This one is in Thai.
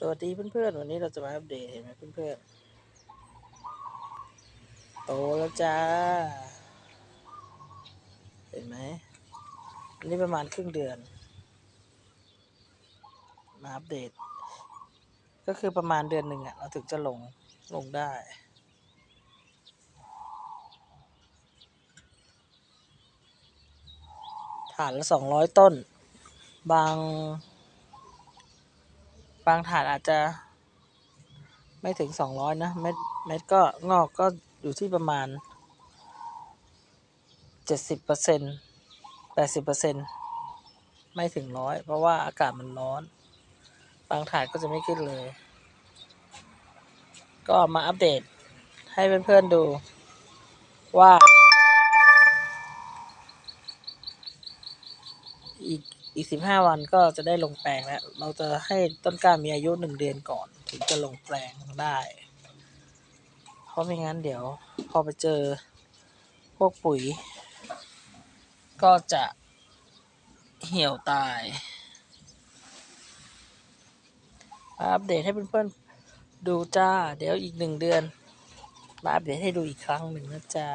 สวัสดีเพื่อนๆ วันนี้เราจะมาอัปเดตเห็นไหมเพื่อนๆ โตแล้วจ้า เห็นไหมอันนี้ประมาณครึ่งเดือน มาอัปเดต ก็คือประมาณเดือนหนึ่งอะเราถึงจะลงลงได้ฐานละสองร้อยต้น บาง บางถาดอาจจะไม่ถึงสองร้อยนะ เม็ดเม็ดก็งอกก็อยู่ที่ประมาณเจ็ดสิบเปอร์เซ็นต์แปดสิบเปอร์เซ็นต์ไม่ถึงร้อยเพราะว่าอากาศมันร้อน บางถาดก็จะไม่ขึ้นเลย ก็มาอัปเดตให้เพื่อนๆดูว่าอีก อีกสิบห้าวันก็จะได้ลงแปลงแล้ว เราจะให้ต้นกล้ามีอายุหนึ่งเดือนก่อน ถึงจะลงแปลงได้ เพราะไม่งั้นเดี๋ยว พอไปเจอพวกปุ๋ย ก็จะเหี่ยวตายมาอัปเดตให้เพื่อนๆดูจ้า เดี๋ยวอีกหนึ่งเดือนมาอัปเดตให้ดูอีกครั้งหนึ่งนะจ๊ะ